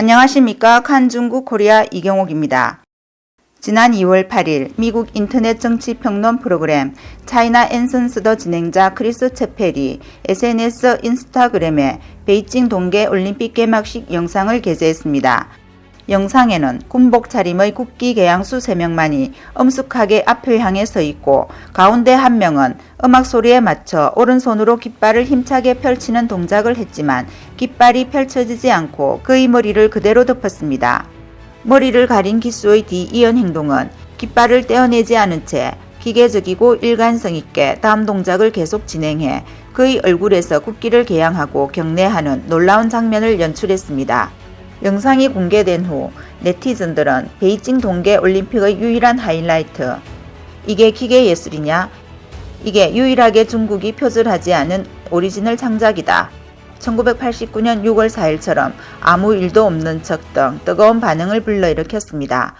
안녕하십니까. 칸중국 코리아 이경옥입니다. 지난 2월 8일 미국 인터넷 정치 평론 프로그램 차이나 앤선스더 진행자 크리스 채펠이 SNS 인스타그램에 베이징 동계 올림픽 개막식 영상을 게재했습니다. 영상에는 군복 차림의 국기 개양수 3명만이 엄숙하게 앞을 향해 서 있고 가운데 한 명은 음악 소리에 맞춰 오른손으로 깃발을 힘차게 펼치는 동작을 했지만 깃발이 펼쳐지지 않고 그의 머리를 그대로 덮었습니다. 머리를 가린 기수의 뒤이은 행동은 깃발을 떼어내지 않은 채 기계적이고 일관성 있게 다음 동작을 계속 진행해 그의 얼굴에서 국기를 개양하고 경례하는 놀라운 장면을 연출했습니다. 영상이 공개된 후 네티즌들은 베이징 동계 올림픽의 유일한 하이라이트. 이게 기계 예술이냐? 이게 유일하게 중국이 표절하지 않은 오리지널 창작이다. 1989년 6월 4일처럼 아무 일도 없는 척 등 뜨거운 반응을 불러일으켰습니다.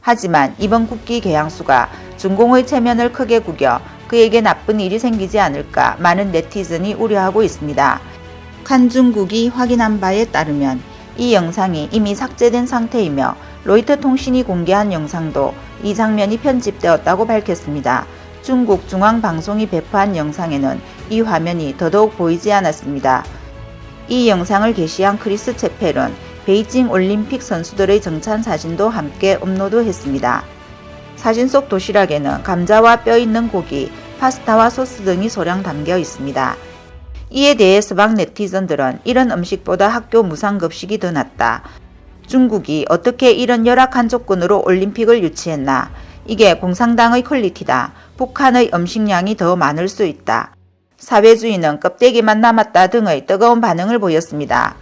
하지만 이번 국기 개양수가 중공의 체면을 크게 구겨 그에게 나쁜 일이 생기지 않을까 많은 네티즌이 우려하고 있습니다. 칸중국이 확인한 바에 따르면 이 영상이 이미 삭제된 상태이며 로이터 통신이 공개한 영상도 이 장면이 편집되었다고 밝혔습니다. 중국 중앙방송이 배포한 영상에는 이 화면이 더더욱 보이지 않았습니다. 이 영상을 게시한 크리스 채펠은 베이징 올림픽 선수들의 정찬 사진도 함께 업로드했습니다. 사진 속 도시락에는 감자와 뼈 있는 고기, 파스타와 소스 등이 소량 담겨 있습니다. 이에 대해 서방 네티즌들은 이런 음식보다 학교 무상급식이 더 낫다. 중국이 어떻게 이런 열악한 조건으로 올림픽을 유치했나. 이게 공산당의 퀄리티다. 북한의 음식량이 더 많을 수 있다. 사회주의는 껍데기만 남았다 등의 뜨거운 반응을 보였습니다.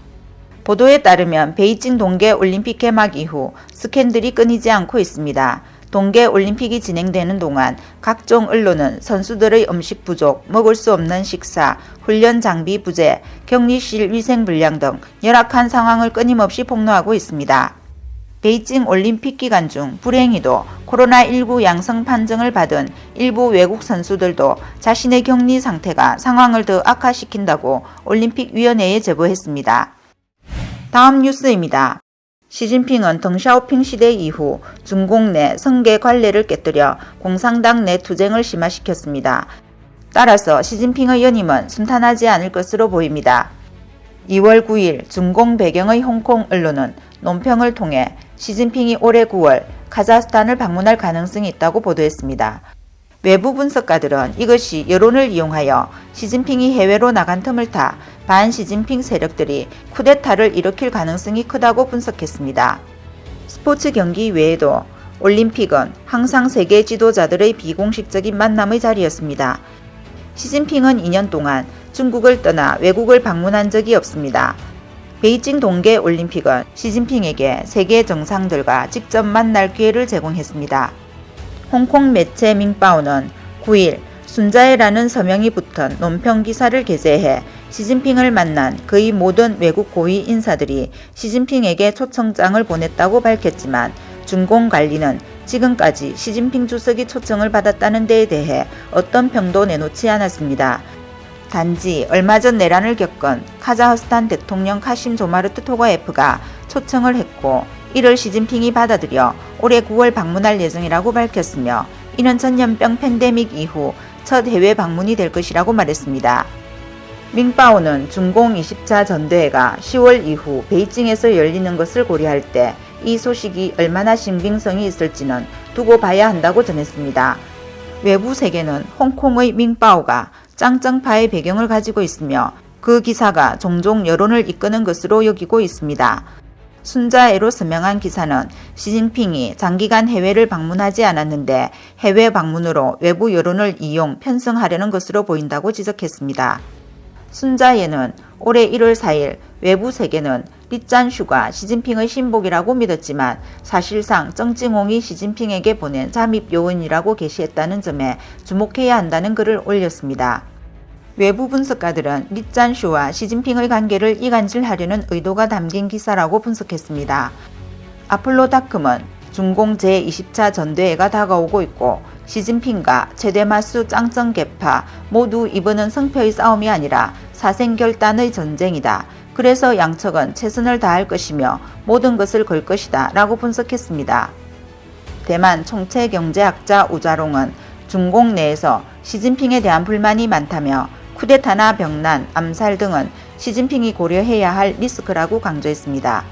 보도에 따르면 베이징 동계 올림픽 개막 이후 스캔들이 끊이지 않고 있습니다. 동계 올림픽이 진행되는 동안 각종 언론은 선수들의 음식 부족, 먹을 수 없는 식사, 훈련 장비 부재, 격리실 위생 불량 등 열악한 상황을 끊임없이 폭로하고 있습니다. 베이징 올림픽 기간 중 불행히도 코로나19 양성 판정을 받은 일부 외국 선수들도 자신의 격리 상태가 상황을 더 악화시킨다고 올림픽위원회에 제보했습니다. 다음 뉴스입니다. 시진핑은 덩샤오핑 시대 이후 중공 내 성계 관례를 깨뜨려 공산당 내 투쟁을 심화시켰습니다. 따라서 시진핑의 연임은 순탄하지 않을 것으로 보입니다. 2월 9일 중공 배경의 홍콩 언론은 논평을 통해 시진핑이 올해 9월 카자흐스탄을 방문할 가능성이 있다고 보도했습니다. 외부 분석가들은 이것이 여론을 이용하여 시진핑이 해외로 나간 틈을 타 반시진핑 세력들이 쿠데타를 일으킬 가능성이 크다고 분석했습니다. 스포츠 경기 외에도 올림픽은 항상 세계 지도자들의 비공식적인 만남의 자리였습니다. 시진핑은 2년 동안 중국을 떠나 외국을 방문한 적이 없습니다. 베이징 동계 올림픽은 시진핑에게 세계 정상들과 직접 만날 기회를 제공했습니다. 홍콩 매체 밍바오는 9일 순자해라는 서명이 붙은 논평 기사를 게재해 시진핑을 만난 그의 모든 외국 고위 인사들이 시진핑에게 초청장을 보냈다고 밝혔지만 중공 관리는 지금까지 시진핑 주석이 초청을 받았다는 데에 대해 어떤 평도 내놓지 않았습니다. 단지 얼마 전 내란을 겪은 카자흐스탄 대통령 카심 조마르트 토가예프가 초청을 했고 이를 시진핑이 받아들여 올해 9월 방문할 예정이라고 밝혔으며 이는 전염병 팬데믹 이후 첫 해외 방문이 될 것이라고 말했습니다. 밍바오는 중공 20차 전대회가 10월 이후 베이징에서 열리는 것을 고려할 때 이 소식이 얼마나 신빙성이 있을지는 두고 봐야 한다고 전했습니다. 외부 세계는 홍콩의 밍바오가 짱짱파의 배경을 가지고 있으며 그 기사가 종종 여론을 이끄는 것으로 여기고 있습니다. 순자애로 서명한 기사는 시진핑이 장기간 해외를 방문하지 않았는데 해외 방문으로 외부 여론을 이용 편성하려는 것으로 보인다고 지적했습니다. 순자예는 올해 1월 4일 외부 세계는 리짠슈가 시진핑의 신복이라고 믿었지만 사실상 정징홍이 시진핑에게 보낸 잠입 요원이라고 게시했다는 점에 주목해야 한다는 글을 올렸습니다. 외부 분석가들은 리짠슈와 시진핑의 관계를 이간질하려는 의도가 담긴 기사라고 분석했습니다. 아폴로다크은 중공 제20차 전대회가 다가오고 있고 시진핑과 최대마수 짱짱 개파 모두 이번은 성패의 싸움이 아니라 사생결단의 전쟁이다. 그래서 양측은 최선을 다할 것이며 모든 것을 걸 것이다 라고 분석했습니다. 대만 총체경제학자 우자롱은 중공 내에서 시진핑에 대한 불만이 많다며 쿠데타나 병난, 암살 등은 시진핑이 고려해야 할 리스크라고 강조했습니다.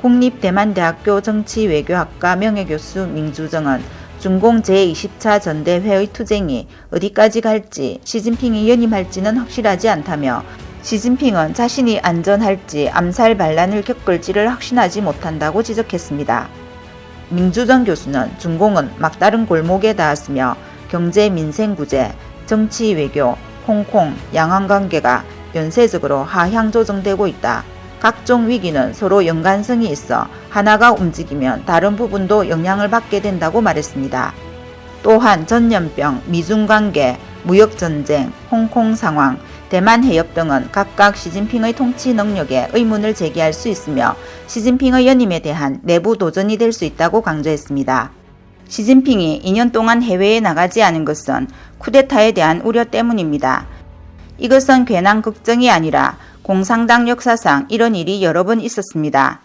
국립대만대학교 정치외교학과 명예교수 민주정은 중공 제20차 전대회의 투쟁이 어디까지 갈지 시진핑이 연임할지는 확실하지 않다며 시진핑은 자신이 안전할지 암살 반란을 겪을지를 확신하지 못한다고 지적했습니다. 민주정 교수는 중공은 막다른 골목에 닿았으며 경제 민생 구제, 정치 외교, 홍콩, 양안 관계가 연쇄적으로 하향 조정되고 있다. 각종 위기는 서로 연관성이 있어 하나가 움직이면 다른 부분도 영향을 받게 된다고 말했습니다. 또한 전염병, 미중 관계, 무역 전쟁, 홍콩 상황, 대만 해협 등은 각각 시진핑의 통치 능력에 의문을 제기할 수 있으며 시진핑의 연임에 대한 내부 도전이 될 수 있다고 강조했습니다. 시진핑이 2년 동안 해외에 나가지 않은 것은 쿠데타에 대한 우려 때문입니다. 이것은 괜한 걱정이 아니라 공산당 역사상 이런 일이 여러 번 있었습니다.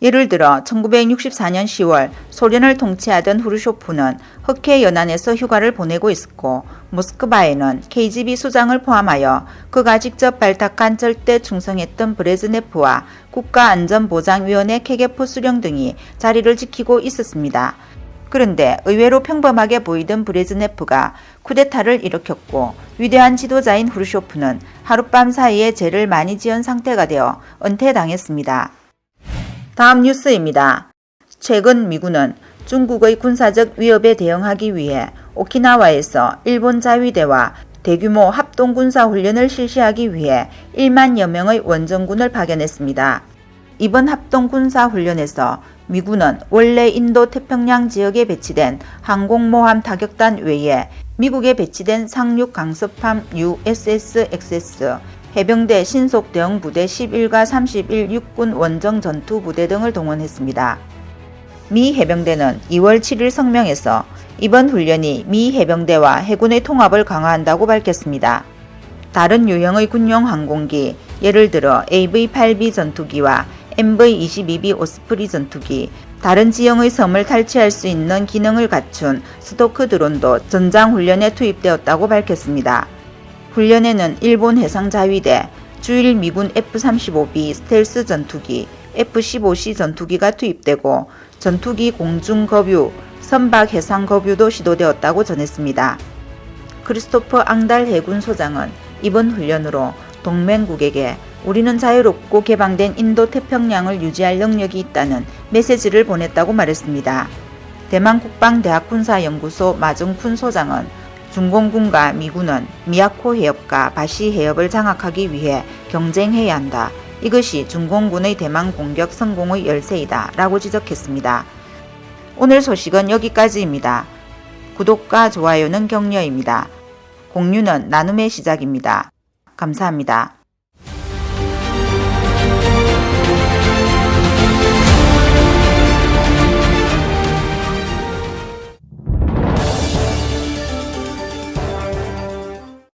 예를 들어 1964년 10월 소련을 통치하던 후르쇼프는 흑해 연안에서 휴가를 보내고 있었고 모스크바에는 KGB 수장을 포함하여 그가 직접 발탁한 절대 충성했던 브레즈네프와 국가안전보장위원회 케게포 수령 등이 자리를 지키고 있었습니다. 그런데 의외로 평범하게 보이던 브레즈네프가 쿠데타를 일으켰고 위대한 지도자인 후르쇼프는 하룻밤 사이에 죄를 많이 지은 상태가 되어 은퇴당했습니다. 다음 뉴스입니다. 최근 미군은 중국의 군사적 위협에 대응하기 위해 오키나와에서 일본 자위대와 대규모 합동군사훈련을 실시하기 위해 1만여 명의 원정군을 파견했습니다. 이번 합동군사훈련에서 미군은 원래 인도 태평양 지역에 배치된 항공모함 타격단 외에 미국에 배치된 상륙 강습함 USS-XS, 해병대 신속 대응 부대 11과 31 육군 원정 전투 부대 등을 동원했습니다. 미 해병대는 2월 7일 성명에서 이번 훈련이 미 해병대와 해군의 통합을 강화한다고 밝혔습니다. 다른 유형의 군용 항공기, 예를 들어 AV-8B 전투기와 MV-22B 오스프리 전투기, 다른 지형의 섬을 탈취할 수 있는 기능을 갖춘 스토크 드론도 전장 훈련에 투입되었다고 밝혔습니다. 훈련에는 일본 해상자위대, 주일 미군 F-35B 스텔스 전투기, F-15C 전투기가 투입되고 전투기 공중 거뷰, 선박 해상 거뷰도 시도되었다고 전했습니다. 크리스토퍼 앙달 해군 소장은 이번 훈련으로 동맹국에게 우리는 자유롭고 개방된 인도 태평양을 유지할 능력이 있다는 메시지를 보냈다고 말했습니다. 대만 국방대학 군사연구소 마중쿤 소장은 중공군과 미군은 미야코 해협과 바시 해협을 장악하기 위해 경쟁해야 한다. 이것이 중공군의 대만 공격 성공의 열쇠이다. 라고 지적했습니다. 오늘 소식은 여기까지입니다. 구독과 좋아요는 격려입니다. 공유는 나눔의 시작입니다. 감사합니다.